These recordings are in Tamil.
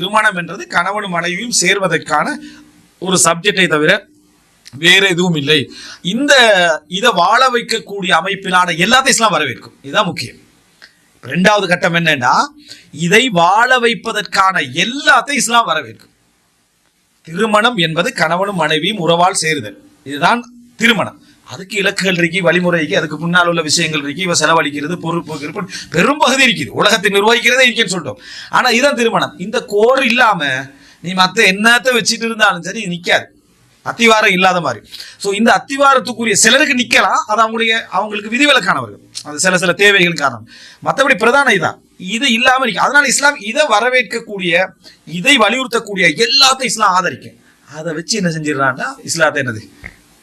திருமணம் என்றது கணவனும் மனைவியும் சேர்வதற்கான ஒரு சப்ஜெக்டை தவிர வேற எதுவும் இல்லை. இந்த இதை வாழ வைக்கக்கூடிய அமைப்பிலான எல்லாத்தையும் இஸ்லாம் வரவேற்கும். இதுதான் முக்கியம். ரெண்டாவது கட்டம் என்னன்னா இதை வாழ வைப்பதற்கான எல்லாத்தையும் இஸ்லாம் வரவேற்கும். திருமணம் என்பது கணவனும் மனைவியும் உறவால் சேருதல். இதுதான் திருமணம். அதுக்கு இலக்குகள் இருக்கு வழிமுறை இருக்கு அதுக்கு முன்னால் உள்ள விஷயங்கள் இருக்கு இவ செலவழிக்கிறது பொறுப்பு இருப்பு பெரும் பகுதி இருக்குது. உலகத்தை நிர்வகிக்கிறதே இருக்குன்னு சொல்லிட்டோம். ஆனா இதான் திருமணம். இந்த கோர் இல்லாம நீ மத்த என்னத்தை வச்சுட்டு இருந்தாலும் சரி நிக்காது. அத்திவாரம் இல்லாத மாதிரி. ஸோ இந்த அத்திவாரத்துக்குரிய சிலருக்கு நிக்கலாம். அது அவங்களுடைய அவங்களுக்கு விதிவிலக்கானவர்கள். அது சில சில தேவைகள் காரணம். மற்றபடி பிரதான இதான். இது இல்லாமல் நிக்க அதனால இஸ்லாம் இதை வரவேற்கக்கூடிய இதை வலியுறுத்தக்கூடிய எல்லாத்தையும் இஸ்லாம் ஆதரிக்கும். அதை வச்சு என்ன செஞ்சிடறான்னா இஸ்லாத்தை என்னது?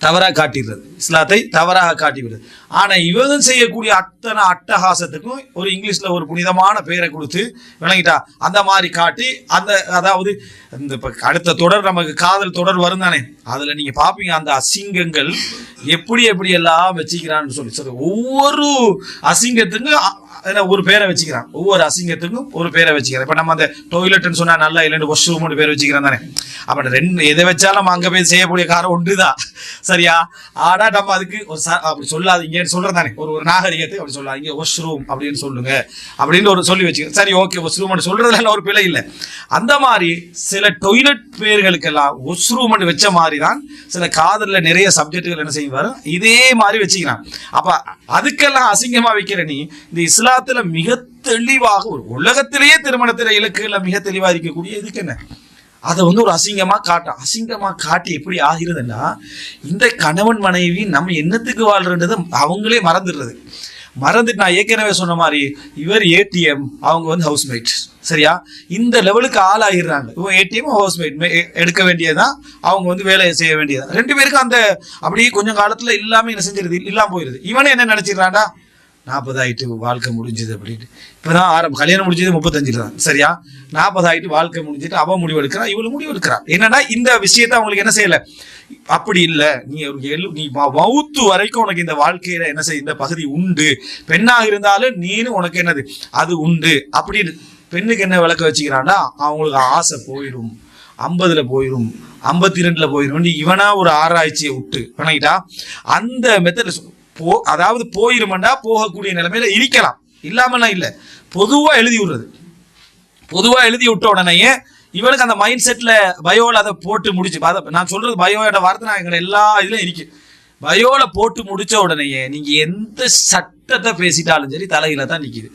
தவறாக காட்டிடுறது. இஸ்லாத்தை தவறாக காட்டிவிடுறது ஆனால் இவங்க செய்யக்கூடிய அத்தனை அட்டகாசத்துக்கும் ஒரு இங்கிலீஷில் ஒரு புனிதமான பெயரை கொடுத்து விளங்கிட்டா. அந்த மாதிரி காட்டி அந்த அதாவது இந்த இப்போ அடுத்த தொடர் நமக்கு காதல் தொடர் வரும் தானே. அதில் நீங்கள் பார்ப்பீங்க அந்த அசிங்கங்கள் எப்படி எப்படி எல்லாம் வச்சுக்கிறான்னு சொல்லி. சரி ஒவ்வொரு அசிங்கத்துக்கும் அ- ஒரு பேரை வச்சுக்கிறான். ஒவ்வொரு அசிங்கத்துக்கும் ஒரு பேரை வச்சுக்கிறான். இப்ப நம்ம அந்த டொய்லெட்னு சொன்னா நல்லா இல்லைன்னு வாஷ் ரூம்னு பேர் வச்சுக்கிறோம் தானே. அப்போ ரெண்டு எதை வச்சாலும் அங்க போய் செய்யக்கூடிய காரம் ஒன்றுதான். சரியா? ஆனா நம்ம அதுக்கு ஒரு ச- அப்படி சொல்லாதீங்கன்னு சொல்றேன் தானே. ஒரு ஒரு நாகரிகத்தை அப்படி சொல்லாதீங்க வாஷ் ரூம் அப்படின்னு சொல்லுங்க. அப்படின்னு ஒரு சொல்லி வச்சுக்கிறேன். சரி ஓகே வாஷ் ரூம்னு சொல்றதுல ஒரு பிழை இல்லை. அந்த மாதிரி சில டொய்லெட் பேர்களுக்கெல்லாம் வாஷ் ரூம்னு வச்ச மாதிரி தான் சில காதலில் நிறைய சப்ஜெக்டுகள் என்ன செய்வார் இதே மாதிரி வச்சுக்கிறான். அப்ப அதுக்கெல்லாம் அசிங்கமா வைக்கிற நீ இந்த இஸ்லாத்துல மிக தெளிவாக ஒரு உலகத்திலேயே திருமணத்தில இலக்குகள்ல மிக தெளிவா இருக்கக்கூடிய இதுக்கு என்ன? அதை வந்து ஒரு அசிங்கமா காட்டும் அசிங்கமா காட்டி எப்படி ஆகிறதுன்னா இந்த கணவன் மனைவி நம்ம என்னத்துக்கு வாழ்றன்றது அவங்களே மறந்துடுறது. மறந்துட்டு நான் ஏற்கனவே சொன்ன மாதிரி இவர் ஏடிஎம் அவங்க வந்து ஹவுஸ்மேட் சரியா? இந்த லெவலுக்கு ஆளாகிடுறாங்க. இவன் ஏடிஎம் ஹவுஸ்மேட் எடுக்க வேண்டியதுதான் அவங்க வந்து வேலையை செய்ய வேண்டியதுதான். ரெண்டு பேருக்கும் அந்த அப்படியே கொஞ்சம் காலத்துல இல்லாம என்ன செஞ்சிருது? இல்லாம போயிருது. இவனே என்ன நினைச்சிடறான்டா? நாற்பதாயிட்டு வாழ்க்கை முடிஞ்சது இப்போ தான் ஆரம்பம் கல்யாணம் முடிஞ்சது முப்பத்தஞ்சில் தான். சரியா? நாற்பதாயிட்டு வாழ்க்கை முடிஞ்சிட்டு அவன் முடிவு எடுக்கிறான் இவ்வளோ முடிவு எடுக்கிறான். என்னன்னா இந்த விஷயத்தை அவங்களுக்கு என்ன செய்யலை? அப்படி இல்லை. நீ எழு நீ வவுத்து மவுத்து வரைக்கும் உனக்கு இந்த வாழ்க்கையில என்ன செய்ய இந்த பகுதி உண்டு. பெண்ணாக இருந்தாலும் நீனு உனக்கு என்னது? அது உண்டு. அப்படின்னு பெண்ணுக்கு என்ன விளக்க வச்சுக்கிறான்னா அவங்களுக்கு ஆசை போயிடும். ஐம்பதுல போயிடும். ஐம்பத்தி ரெண்டுல போயிடும் இவனா ஒரு ஆராய்ச்சியை விட்டு. பண்ணிட்டா அந்த மெத்தட் போ அதாவது போயிருமண்டா போகக்கூடிய நிலைமையில இருக்கலாம். இல்லாமலாம் இல்லை. பொதுவாக எழுதி விடுறது. பொதுவாக எழுதி விட்ட உடனேயே இவனுக்கு அந்த மைண்ட் செட்டில் பயோவில் அதை போட்டு முடிச்சு நான் சொல்கிறது பயோட வார்த்தை நான் எங்களை எல்லா இதுலையும் இருக்கு. பயோவில் போட்டு முடித்த உடனேயே நீங்கள் எந்த சட்டத்தை பேசிட்டாலும் சரி தலையில தான் நிற்கிது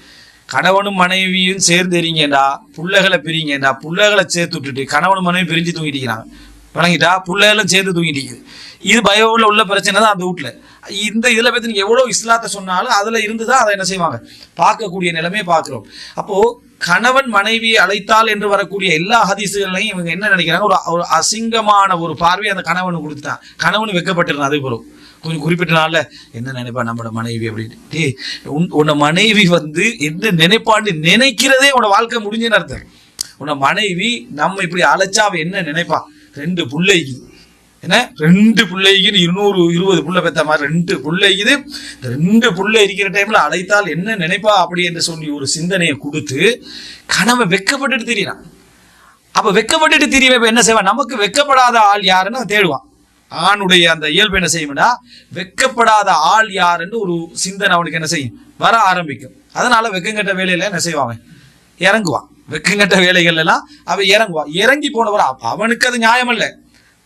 கணவனும் மனைவியும் சேர்ந்து எறீங்கடா பிள்ளைகளை பிரிங்கடா பிள்ளைகளை சேர்த்து விட்டுட்டு கணவனும் மனைவி பிரிஞ்சு தூங்கிட்டிருக்கிறாங்க வழங்கிட்டா புள்ளைகளும் சேர்ந்து தூங்கிட்டு இது பயோவில் உள்ள பிரச்சனை தான் அந்த வீட்டில் இந்த இதில் பற்றி நீங்கள் எவ்வளோ இஸ்லாத்தை சொன்னாலும் அதில் இருந்து தான் அதை என்ன செய்வாங்க? பார்க்கக்கூடிய நிலைமையை பார்க்குறோம். அப்போது கணவன் மனைவியை அழைத்தால் என்று வரக்கூடிய எல்லா ஹதீசுகளையும் இவங்க என்ன நினைக்கிறாங்க? ஒரு ஒரு அசிங்கமான ஒரு பார்வையை அந்த கணவனுக்கு கொடுத்தான் கணவனு வைக்கப்பட்டிருந்தான் அதே போலும் கொஞ்சம் குறிப்பிட்ட நாளில் என்ன நினைப்பா நம்மளோட மனைவி? அப்படின்ட்டு. டேய் உன் உன்னை மனைவி வந்து என்ன நினைப்பான்னு நினைக்கிறதே உன்னோட வாழ்க்கை முடிஞ்சுன்னு அர்த்தம். உன்னை மனைவி நம்ம இப்படி அழைச்சா அவள் என்ன நினைப்பா? ரெண்டு புள்ளைக்கு என்ன? ரெண்டு பிள்ளைக்கு இருநூறு இருபது புள்ள பெத்த மாதிரி ரெண்டு பிள்ளைக்குது இந்த ரெண்டு புள்ள இருக்கிற டைம்ல அழைத்தால் என்ன நினைப்பா அப்படி என்று சொல்லி ஒரு சிந்தனையை கொடுத்து கணவன் வெக்கப்பட்டுட்டு தெரியறான். அப்ப வெக்கப்பட்டுட்டு தெரியவே என்ன செய்வான்? நமக்கு வெக்கப்படாத ஆள் யாருன்னு அவன் தேடுவான். ஆணுடைய அந்த இயல்பு என்ன செய்யும்னா வெக்கப்படாத ஆள் யாருன்னு ஒரு சிந்தனை அவனுக்கு என்ன செய்யும்? வர ஆரம்பிக்கும். அதனால வெக்கங்கட்ட வேலையில என்ன செய்வான் இறங்குவான். வெக்கங்கட்ட வேலைகள் எல்லாம் அவன் இறங்குவான் இறங்கி போனவர்? அவனுக்கு அது நியாயம் இல்லை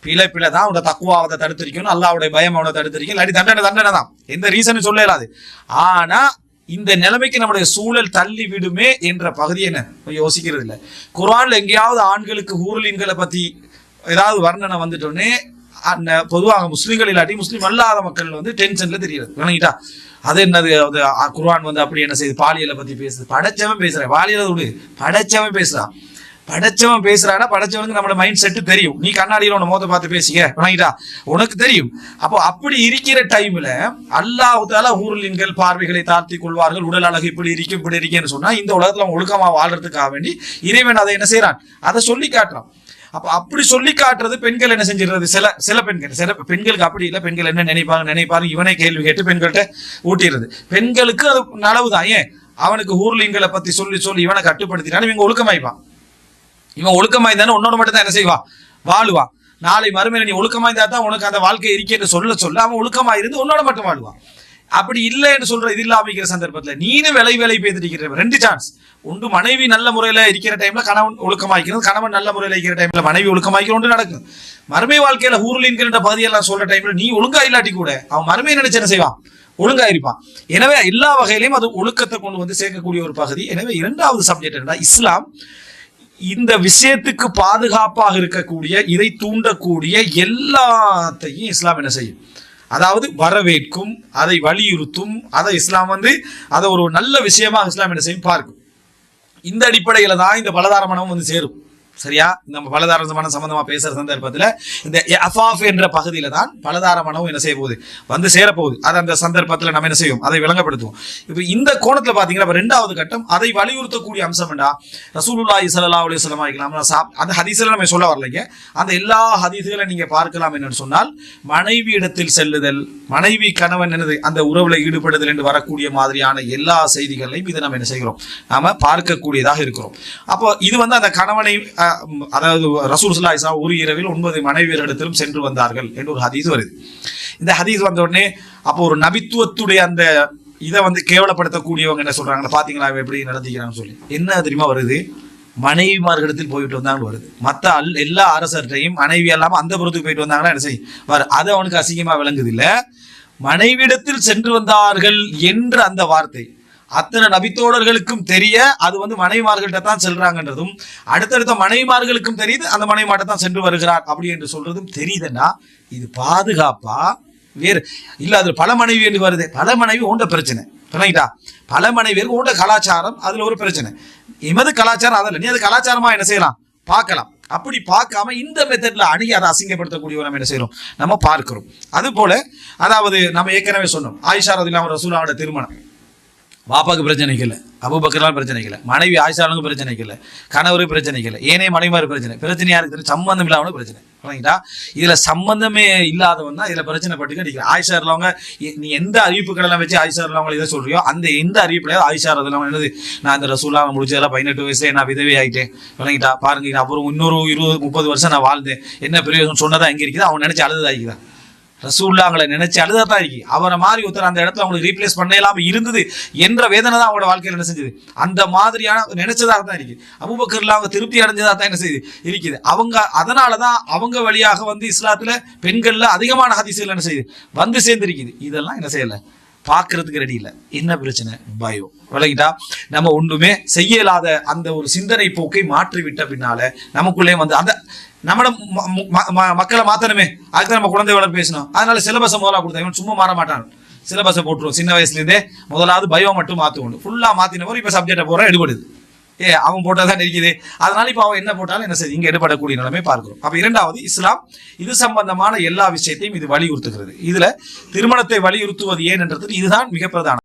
பிழை பிழை தான் அவனோட தக்குவாவதை தடுத்திருக்கணும். அல்லாவுடைய பயம் அவனை தடுத்திருக்கணும். இல்லாட்டி தண்டனை தண்டனை தான். எந்த ரீசனும் சொல்ல இயலாது ஆனா இந்த நிலைமைக்கு நம்முடைய சூழல் தள்ளி விடுமே என்ற பகுதியை என்ன? யோசிக்கிறது இல்லை. குரான்ல எங்கேயாவது ஆண்களுக்கு ஊர்லின்களை பத்தி ஏதாவது வர்ணனை வந்துட்டோன்னே அந்த பொதுவாக முஸ்லீம்கள் இல்லாட்டி முஸ்லீம் அல்லாத மக்கள் வந்து டென்ஷன்ல தெரியாது விளங்கிட்டா அது என்னது? அது அ, வந்து அப்படி என்ன செய்யுது பாலியலை பத்தி பேசுது. படைச்சவன் பேசுறேன். பாலியலை விடு. படைச்சவன் பேசுறான். படைச்சவன் பேசுறானா படைச்சவனுக்கு நம்மளோட மைண்ட் செட்டு தெரியும். நீ கண்ணாடியில் உன மோத பார்த்து பேசிக்க. வணங்கிட்டா உனக்கு தெரியும். அப்போ அப்படி இருக்கிற டைம்ல அல்லாஹால ஊருளின்கள் பார்வைகளை தாழ்த்தி கொள்வார்கள். உடல் அழகு இப்படி இருக்கும் இப்படி இருக்கேன்னு சொன்னா இந்த உலகத்துல அவன் ஒழுக்கமா வாழ்றதுக்காக வேண்டி இறைவன் அதை என்ன செய்யறான் அதை சொல்லி காட்டுறான். அப்ப அப்படி சொல்லி காட்டுறது பெண்கள் என்ன செஞ்சிடுறது? சில சில பெண்கள் சில பெண்களுக்கு அப்படி இல்லை. பெண்கள் என்ன நினைப்பாங்க நினைப்பாங்க இவனே கேள்வி கேட்டு பெண்கள்கிட்ட ஊட்டிடுறது. பெண்களுக்கு அது நலவுதான் ஏன்? அவனுக்கு ஊர்லிங்களை பத்தி சொல்லி சொல்லி இவனை கட்டுப்படுத்தினாலும் இவங்க ஒழுக்கமாய்ப்பான். இவன் ஒழுக்கமாய் தானே உன்னோட மட்டும் தான் என்ன செய்வான்? வாழுவான். நாளை மறுமையில நீ ஒழுக்கமா தான் உனக்கு அந்த வாழ்க்கை இருக்கேன்னு சொல்ல சொல்ல அவன் ஒழுக்கமா இருந்து உன்னோட மட்டும் வாழ்வான். அப்படி இல்லை என்று சொல்ற இது இருக்கிற சந்தர்ப்பத்தில் நீனும் விலை விலை பேசிட்டு ரெண்டு சான்ஸ் ஒன்று மனைவி நல்ல முறையில் இருக்கிற டைம்ல கணவன் ஒழுக்கமாக்கிறது கணவன் நல்ல முறையில் இருக்கிற டைம்ல மனைவி ஒழுக்கமாக்கிற ஒன்று நடக்கும். மறுமை வாழ்க்கையில ஊர்லின்கிற பகுதியெல்லாம் சொல்ற டைம்ல நீ ஒழுங்கா இல்லாட்டி கூட அவன் மறுமையை நினைச்சு என்ன செய்வான்? ஒழுங்கா இருப்பான். எனவே எல்லா வகையிலையும் அது ஒழுக்கத்தை கொண்டு வந்து சேர்க்கக்கூடிய ஒரு பகுதி. எனவே இரண்டாவது சப்ஜெக்ட் என்ன இஸ்லாம். இந்த விஷயத்துக்கு பாதுகாப்பாக இருக்கக்கூடிய இதை தூண்டக்கூடிய எல்லாத்தையும் இஸ்லாம் என்ன செய்யும்? அதாவது வரவேற்கும் அதை வலியுறுத்தும் அதை இஸ்லாம் வந்து அதை ஒரு நல்ல விஷயமா இஸ்லாம் என்ன செய்யும் பார்க்கும். இந்த அடிப்படையில் தான் இந்த பலதார மனம் வந்து சேரும். சரியா? நம்ம பலதார மனம் சம்பந்தமா பேசுற சந்தர்ப்பத்தில் இந்த அஃபாஃப் என்ற பகுதியில தான் பலதார மனம் என்ன செய்ய போகுது? வந்து சேரப்போகுது. அது அந்த சந்தர்ப்பத்தில் நம்ம என்ன செய்வோம் அதை விளங்கப்படுத்துவோம். இப்போ இந்த கோணத்தில் பார்த்தீங்கன்னா இப்ப ரெண்டாவது கட்டம் அதை வலியுறுத்தக்கூடிய அம்சம் என்றா ரசூலுல்லா இசலா அலி சொல்லமா இருக்கலாம் அந்த ஹதீஸ்ல நம்ம சொல்ல வரலைங்க அந்த எல்லா ஹதீஸ்களை நீங்க பார்க்கலாம் என்னன்னு சொன்னால் மனைவி இடத்தில் செல்லுதல் மனைவி கணவன் என்னது அந்த உறவுல ஈடுபடுதல் என்று வரக்கூடிய மாதிரியான எல்லா செய்திகளையும் இதை நம்ம என்ன செய்கிறோம்? நாம பார்க்கக்கூடியதாக இருக்கிறோம். அப்போ இது வந்து அந்த கணவனை அதாவது ரசூல் ஸல்லல்லாஹு ஒரு இரவில் ஒன்பது மனைவியரிடத்திலும் சென்று வந்தார்கள் என்று ஒரு ஹதீஸ் வருது. இந்த ஹதீஸ் வந்த உடனே அப்போ ஒரு நபித்துவத்துடைய அந்த இதை வந்து கேவலப்படுத்தக்கூடியவங்க என்ன சொல்றாங்க பாத்தீங்களா எப்படி நடத்திக்கிறாங்கன்னு சொல்லி. என்ன தெரியுமா வருது? மனைவிமார்களிடத்தில் போயிட்டு வந்தாங்கன்னு வருது. மற்ற அல் எல்லா அரசர்கிட்டையும் மனைவி இல்லாம அந்த புறத்துக்கு போயிட்டு வந்தாங்கன்னா என்ன செய்யும்? வர அது அவனுக்கு அசிங்கமா விளங்குது இல்ல? மனைவியிடத்தில் சென்று வந்தார்கள் என்ற அந்த வார்த்தை. அத்தனை நபித்தோழர்களுக்கும் தெரிய அது வந்து மனைவிமார்கள்ட்ட தான் செல்றாங்கன்றதும் அடுத்தடுத்த மனைவிமார்களுக்கும் தெரியுது அந்த மனைவிமாட்ட தான் சென்று வருகிறார் அப்படி என்று சொல்றதும் தெரியுதுன்னா இது பாதுகாப்பா? வேறு. இல்ல அதுல பல மனைவி என்று வருது. பல மனைவி உண்ட பிரச்சனை. சொன்னீங்களா பல மனைவியருக்கு உண்ட கலாச்சாரம் அதுல ஒரு பிரச்சனை. எமது கலாச்சாரம் அதில் நீ அது கலாச்சாரமா என்ன செய்யலாம்? பார்க்கலாம். அப்படி பார்க்காம இந்த மெத்தட்ல அணுகி அதை அசிங்கப்படுத்தக்கூடிய நம்ம என்ன செய்யறோம்? நம்ம பார்க்கிறோம். அது போல அதாவது நம்ம ஏற்கனவே சொன்னோம் ஆயிஷா ரதிலாம் ரசூலாவோட திருமணம். பாப்பாவுக்கு பிரச்சனைக்கு இல்லை அபுபக்கர்லாம் பிரச்சனைக்கு இல்லை மனைவி ஆயிஷாலுக்கு பிரச்சனைக்கு இல்லை கணவருக்கு பிரச்சனைக்கு இல்லை ஏனே மனைவிமாருக்கு பிரச்சனை பிரச்சனை யாருக்கு சம்பந்தம் இல்லாமல் பிரச்சனை. சரிங்களா இதுல சம்பந்தமே இல்லாதவன் தான் இதுல பிரச்சனை பட்டு அடிக்கிற ஆயிஷா இருந்தவங்க நீ எந்த அறிவிப்புகள் எல்லாம் வச்சு ஆயிஷா இருந்தவங்க இதை சொல்றியோ அந்த எந்த அறிவிப்புல ஆயிஷா இருந்தவங்க என்னது? நான் இந்த ரசூலா முடிச்சதெல்லாம் பதினெட்டு வயசுல நான் விதவி ஆகிட்டேன் விளங்கிட்டா பாருங்க அப்புறம் இன்னொரு இருபது முப்பது வருஷம் நான் வாழ்ந்தேன். என்ன பிரயோஜனம்? சொன்னதான் எங்க இருக்குது? அவன் நினைச்சு அழுதுதாய்க்குதான் ரசூல்லாங்களை நினைச்சு அழுதா தான் இருக்கு. அவரை மாதிரி ஒருத்தர் அந்த இடத்துல அவங்களுக்கு ரீப்ளேஸ் பண்ண இல்லாமல் இருந்தது என்ற வேதனை தான் அவங்களோட வாழ்க்கையில் என்ன செஞ்சது? அந்த மாதிரியான நினைச்சதாக தான் இருக்கு. அபுபக்கர்ல அவங்க திருப்தி அடைஞ்சதாக தான் என்ன செய்யுது இருக்குது. அவங்க அதனால தான் அவங்க வழியாக வந்து இஸ்லாத்தில் பெண்களில் அதிகமான ஹதீசுகள் என்ன செய்யுது வந்து சேர்ந்திருக்குது. இதெல்லாம் என்ன செய்யலை? பார்க்கறதுக்கு ரெடி இல்லை. என்ன பிரச்சனை? பயம். விளங்கிட்டா? நம்ம ஒன்றுமே செய்ய இல்லாத அந்த ஒரு சிந்தனை போக்கை மாற்றி விட்ட பின்னால நமக்குள்ளே வந்து அந்த நம்மள ம- ம- ம- மக்களை மாத்தணுமே. அதுக்கு நம்ம குழந்தை வளர்ப்பு பேசணும். அதனால சிலபஸை முதல்ல கொடுத்தா இவன் சும்மா மாற மாட்டான். சிலபஸை போட்டுருவோம். சின்ன வயசுலேருந்தே முதலாவது பயோ மட்டும் மாற்றுவோம் மாற்றின போகும் இப்போ சப்ஜெக்டை போகிற எடுபடுது. ஏ அவன் போட்டால் தான் இருக்குது அதனால இப்போ அவன் என்ன போட்டாலும் என்ன செய்யுது இங்கே எடுபடக்கூடிய நிலைமை பார்க்கிறோம். அப்போ இரண்டாவது இஸ்லாம் இது சம்பந்தமான எல்லா விஷயத்தையும் இது வலியுறுத்துகிறது. இதில் திருமணத்தை வலியுறுத்துவது ஏன் என்றது இதுதான் மிக பிரதானம்.